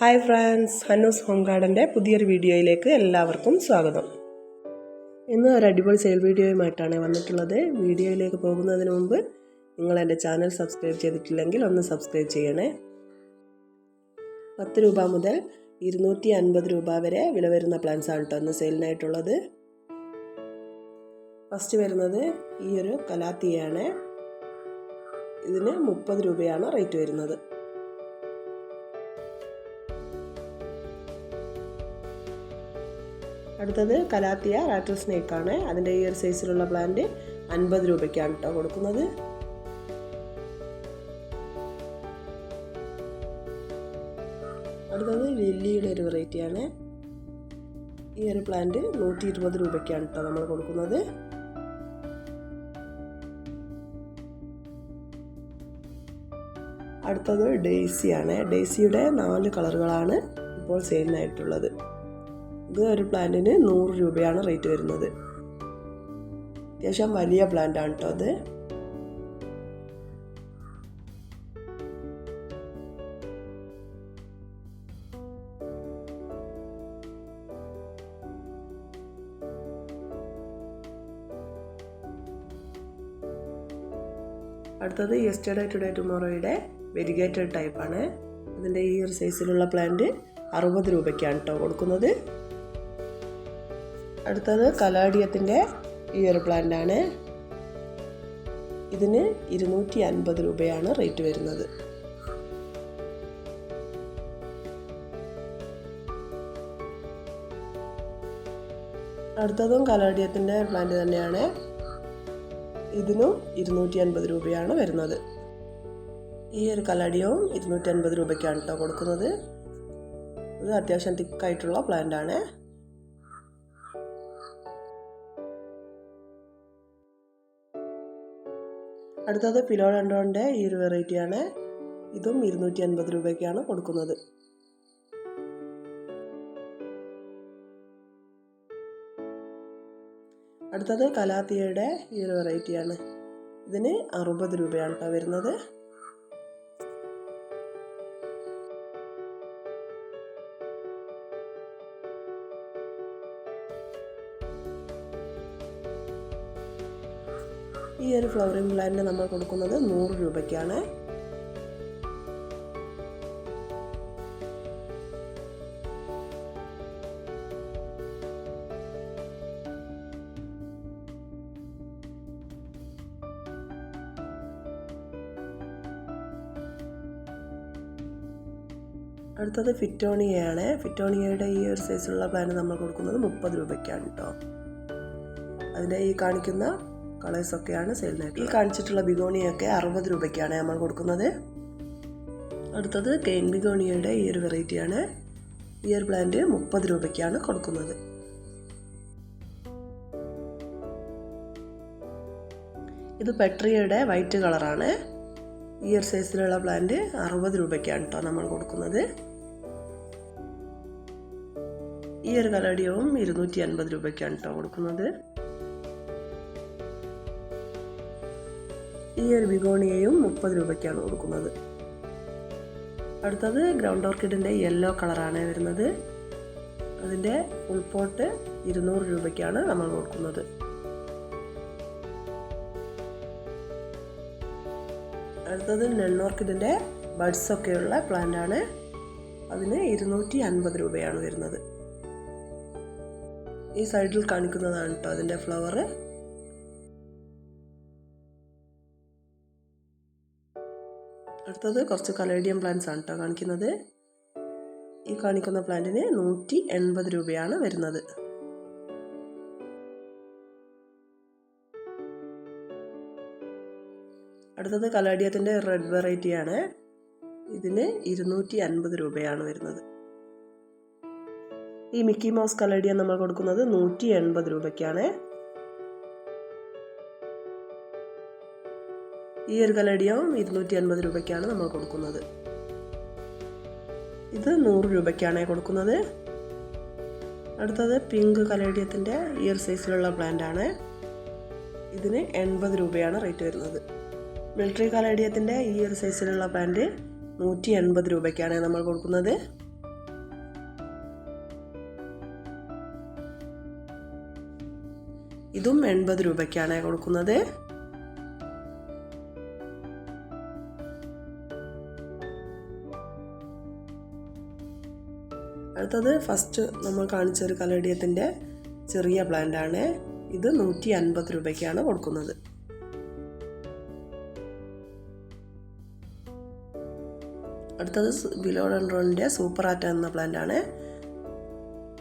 Hi friends ഹന്നൂസ് home ഗാർഡന്റെ പുതിയൊരു വീഡിയോയിലേക്ക് എല്ലാവർക്കും സ്വാഗതം. ഇന്ന് ഒരു അടിപൊളി സെയിൽ വീഡിയോയുമായിട്ടാണ് വന്നിട്ടുള്ളത്. വീഡിയോയിലേക്ക് പോകുന്നതിന് മുമ്പ് നിങ്ങൾ എന്റെ ചാനൽ സബ്സ്ക്രൈബ് ചെയ്തിട്ടില്ലെങ്കിൽ ഒന്ന് സബ്സ്ക്രൈബ് ചെയ്യണേ. പത്ത് രൂപ മുതൽ ഇരുന്നൂറ്റി അൻപത് രൂപ വരെ വില വരുന്ന പ്ലാൻസ് ആണ് കേട്ടോ ഇന്ന് സെയിലിനായിട്ടുള്ളത് ഫസ്റ്റ് വരുന്നത് ഈ ഒരു കലാത്തിയാണ്. ഇതിന് മുപ്പത് രൂപയാണ് റേറ്റ് വരുന്നത്. അടുത്തത് കലാത്തിയ റാറ്റൽ ആണ്. അതിന്റെ ഈ ഒരു സൈസിലുള്ള പ്ലാന്റ് അൻപത് രൂപയ്ക്കാണ് കേട്ടോ കൊടുക്കുന്നത്. അടുത്തത് ലില്ലിയുടെ ഒരു വെറൈറ്റിയാണ് ഈ ഒരു പ്ലാന്റ് നൂറ്റി ഇരുപത് രൂപയ്ക്കാണ് കേട്ടോ നമ്മൾ കൊടുക്കുന്നത്. അടുത്തത് ഡെയ്സിയാണ് ഡേസിയുടെ നാല് കളറുകളാണ് ഇപ്പോൾ സെയിലിനായിട്ടുള്ളത് ഇത് ഒരു പ്ലാന്റിന് നൂറ് രൂപയാണ് റേറ്റ് വരുന്നത്. അത്യാവശ്യം വലിയ പ്ലാന്റ് ആണ് കേട്ടോ അത്. അടുത്തത് യെസ്റ്റർഡേ ടുഡേ ടുമോറോയുടെ വെരിഗേറ്റഡ് ടൈപ്പാണ് അതിന്റെ ഈ ഒരു സൈസിലുള്ള പ്ലാന്റ് അറുപത് രൂപയ്ക്കാണ് കേട്ടോ കൊടുക്കുന്നത്. അടുത്തത് കലാഡിയത്തിന്റെ ഇയർ ഒരു പ്ലാന്റ് ആണ് ഇതിന് ഇരുന്നൂറ്റി അൻപത് രൂപയാണ് റേറ്റ് വരുന്നത്. അടുത്തതും കലാഡിയത്തിന്റെ പ്ലാന്റ് തന്നെയാണ്. ഇതിനും ഇരുന്നൂറ്റി അൻപത് രൂപയാണ് വരുന്നത്. ഈ ഒരു കലാഡിയവും ഇരുന്നൂറ്റി അൻപത് രൂപയ്ക്കാണ് കേട്ടോ കൊടുക്കുന്നത്. ഇത് അത്യാവശ്യം തിക്കായിട്ടുള്ള പ്ലാന്റ് ആണ് അടുത്തത് ഫിലോഡൻഡ്രോന്റെ ഈ ഒരു വെറൈറ്റിയാണ്. ഇതും ഇരുന്നൂറ്റി അൻപത് രൂപയ്ക്കാണ് കൊടുക്കുന്നത്. അടുത്തത് കലാത്തിയയുടെ ഈ ഒരു വെറൈറ്റിയാണ്. ഇതിന് അറുപത് രൂപയാണ് കേട്ടോ വരുന്നത്. ഈ ഒരു ഫ്ലവറിംഗ് പ്ലാന്റ് നമ്മൾ കൊടുക്കുന്നത് നൂറ് രൂപയ്ക്കാണ്. അടുത്തത് ഫിറ്റോണിയയാണ്. ഫിറ്റോണിയയുടെ ഈ ഒരു സൈസിലുള്ള പ്ലാന്റ് നമ്മൾ കൊടുക്കുന്നത് മുപ്പത് രൂപയ്ക്കാണ് കേട്ടോ അതിന്റെ ഈ കാണിക്കുന്ന കളേഴ്സൊക്കെയാണ് സെയിലിനായിട്ട് ഈ കാണിച്ചിട്ടുള്ള ബിഗോണിയൊക്കെ അറുപത് രൂപയ്ക്കാണ് നമ്മൾ കൊടുക്കുന്നത്. അടുത്തത് കെയിൻ ബിഗോണിയയുടെ ഈ ഒരു വെറൈറ്റിയാണ്. ഇയർ പ്ലാന്റ് മുപ്പത് രൂപയ്ക്കാണ് കൊടുക്കുന്നത്. ഇത് പെട്രിയയുടെ വൈറ്റ് കളറാണ്. ഇയർ സൈസിലുള്ള പ്ലാന്റ് അറുപത് രൂപയ്ക്കാണ് കേട്ടോ നമ്മൾ കൊടുക്കുന്നത്. ഈ ഒരു കലടിയവും ഇരുന്നൂറ്റി അൻപത് രൂപയ്ക്കാണ് കേട്ടോ കൊടുക്കുന്നത്. ഈ ഒരു ബിഗോണിയയും മുപ്പത് രൂപയ്ക്കാണ് കൊടുക്കുന്നത്. അടുത്തത് ഗ്രൗണ്ട് ഓർക്കിഡിന്റെ യെല്ലോ കളറാണ് വരുന്നത്. അതിന്റെ ഉൾപോട്ട് പോട്ട് ഇരുന്നൂറ് രൂപയ്ക്കാണ് നമ്മൾ കൊടുക്കുന്നത്. അടുത്തത് നെണ്ണോർക്കിഡിന്റെ പ്ലാന്റ് ആണ് അതിന് ഇരുന്നൂറ്റി അൻപത് രൂപയാണ് വരുന്നത്. ഈ സൈഡിൽ കാണിക്കുന്നതാണ് കേട്ടോ അതിന്റെ ഫ്ലവർ അടുത്തത് കുറച്ച് കലേഡിയം പ്ലാന്റ്സ് ആണ് കേട്ടോ കാണിക്കുന്നത്. ഈ കാണിക്കുന്ന പ്ലാന്റിന് നൂറ്റി എൺപത് രൂപയാണ് വരുന്നത്. അടുത്തത് കലാഡിയത്തിന്റെ റെഡ് വെറൈറ്റിയാണ് ഇതിന് ഇരുന്നൂറ്റി അൻപത് രൂപയാണ് വരുന്നത്. ഈ മിക്കി മൗസ് കലേഡിയ നമ്മൾ കൊടുക്കുന്നത് നൂറ്റി എൺപത് രൂപയ്ക്കാണ്. ഈ ഒരു കലടിയാവും ഇരുന്നൂറ്റി അൻപത് രൂപയ്ക്കാണ് നമ്മൾ കൊടുക്കുന്നത്. ഇത് നൂറ് രൂപയ്ക്കാണ് കൊടുക്കുന്നത്. അടുത്തത് പിങ്ക് കലേഡിയത്തിന്റെ ഇയർ സൈസിലുള്ള പ്ലാന്റാണ്. ഇതിന് എൺപത് രൂപയാണ് റേറ്റ് വരുന്നത്. മിലിറ്ററി കലേഡിയത്തിന്റെ ഇയർ സൈസിലുള്ള പ്ലാന്റ് നൂറ്റി എൺപത് രൂപയ്ക്കാണ് നമ്മൾ കൊടുക്കുന്നത്. ഇതും എൺപത് രൂപയ്ക്കാണ് കൊടുക്കുന്നത്. അടുത്തത് ഫസ്റ്റ് നമ്മൾ കാണിച്ച ഒരു കലേഡിയത്തിന്റെ ചെറിയ പ്ലാന്റ് ആണ്. ഇത് നൂറ്റി അൻപത് രൂപയ്ക്കാണ് കൊടുക്കുന്നത്. അടുത്തത് ബിലോഡൻഡ്രോണിന്റെ സൂപ്പർ ആറ്റ എന്ന പ്ലാന്റ് ആണ്.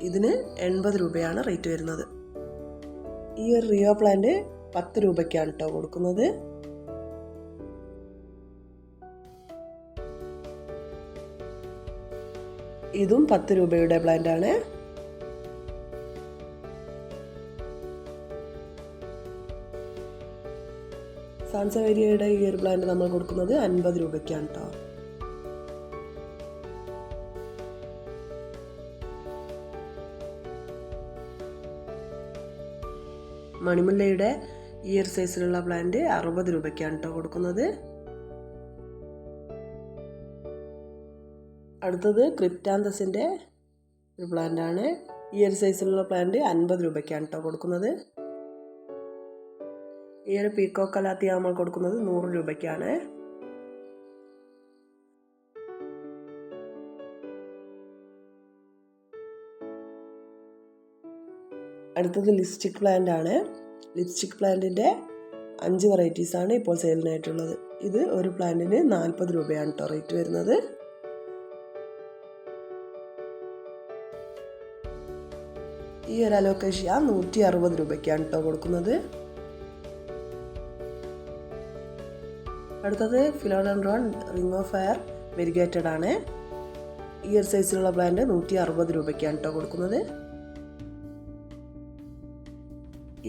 ഇതിന് എൺപത് രൂപയാണ് റേറ്റ് വരുന്നത്. ഈ ഒരു റിയോ പ്ലാന്റ് പത്ത് രൂപയ്ക്കാണ് കേട്ടോ കൊടുക്കുന്നത്. ഇതും പത്ത് രൂപയുടെ പ്ലാന്റ് ആണ് സാൻസവേരിയയുടെ ഈ ഒരു പ്ലാന്റ് നമ്മൾ കൊടുക്കുന്നത് അൻപത് രൂപയ്ക്കാണ് കേട്ടോ മണിമുല്ലയുടെ ഇയർ സൈസിലുള്ള പ്ലാന്റ് അറുപത് രൂപയ്ക്കാണ് കേട്ടോ കൊടുക്കുന്നത്. അടുത്തത് ക്രിപ്റ്റാന്തസിന്റെ ഒരു പ്ലാന്റ് ആണ് ഈ ഒരു സൈസിലുള്ള പ്ലാന്റ് അൻപത് രൂപയ്ക്കാണ് കേട്ടോ കൊടുക്കുന്നത്. ഈ ഒരു പീക്കോ കലാത്തി നമ്മൾ കൊടുക്കുന്നത് നൂറ് രൂപയ്ക്കാണ്. അടുത്തത് ലിപ്സ്റ്റിക് പ്ലാന്റ് ആണ് ലിപ്സ്റ്റിക് പ്ലാന്റിന്റെ അഞ്ച് വെറൈറ്റീസ് ആണ് ഇപ്പോൾ സെയിലിനായിട്ടുള്ളത് ഇത് ഒരു പ്ലാന്റിന് നാൽപ്പത് രൂപയാണ് കേട്ടോ റേറ്റ് വരുന്നത്. ഈ ഒരു അലോക്കേഷ്യ നൂറ്റി അറുപത് രൂപയ്ക്കാണ് കേട്ടോ കൊടുക്കുന്നത്. അടുത്തത് philodendron ring of fire variegated ആണ്. ഈ ഒരു സൈസിലുള്ള പ്ലാന്റ് നൂറ്റി അറുപത് രൂപയ്ക്കാണ് കേട്ടോ കൊടുക്കുന്നത്.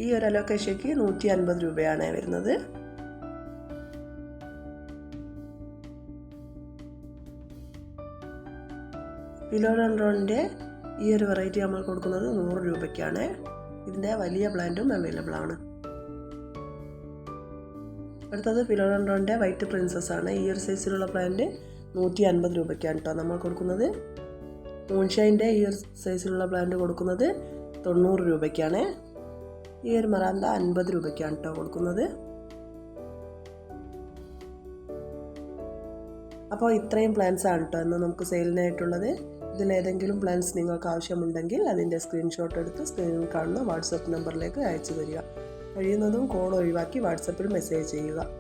ഈ ഒരു അലോക്കേഷ്യക്ക് നൂറ്റി അൻപത് രൂപയാണ് വരുന്നത്. ഫിലോഡൻഡ്രോണിന്റെ ഈ ഒരു വെറൈറ്റി നമ്മൾ കൊടുക്കുന്നത് നൂറ് രൂപയ്ക്കാണ്. ഇതിന്റെ വലിയ പ്ലാന്റും അവൈലബിൾ ആണ്. അടുത്തത് ഫിലോഡോണ്ടോന്റെ വൈറ്റ് പ്രിൻസസ് ആണ്. ഈ ഒരു സൈസിലുള്ള പ്ലാന്റ് നൂറ്റി അൻപത് രൂപയ്ക്കാണ് കേട്ടോ നമ്മൾ കൊടുക്കുന്നത്. മൂൺഷൈന്റെ ഈ ഒരു സൈസിലുള്ള പ്ലാന്റ് കൊടുക്കുന്നത് തൊണ്ണൂറ് രൂപയ്ക്കാണ്. ഈ ഒരു മറാന്ത അൻപത് രൂപയ്ക്കാണ് കേട്ടോ കൊടുക്കുന്നത്. അപ്പോൾ ഇത്രയും പ്ലാൻസ് ആണ് കേട്ടോ ഇന്ന് നമുക്ക് സെയിലിനായിട്ടുള്ളത് ഇതിലേതെങ്കിലും പ്ലാൻസ് നിങ്ങൾക്ക് ആവശ്യമുണ്ടെങ്കിൽ അതിന്റെ സ്ക്രീൻഷോട്ട് എടുത്ത് സ്ക്രീനിൽ കാണുന്ന വാട്സപ്പ് നമ്പറിലേക്ക് അയച്ചു തരിക. കഴിയുന്നതും കോൾ ഒഴിവാക്കി വാട്സപ്പിൽ മെസ്സേജ് ചെയ്യുക.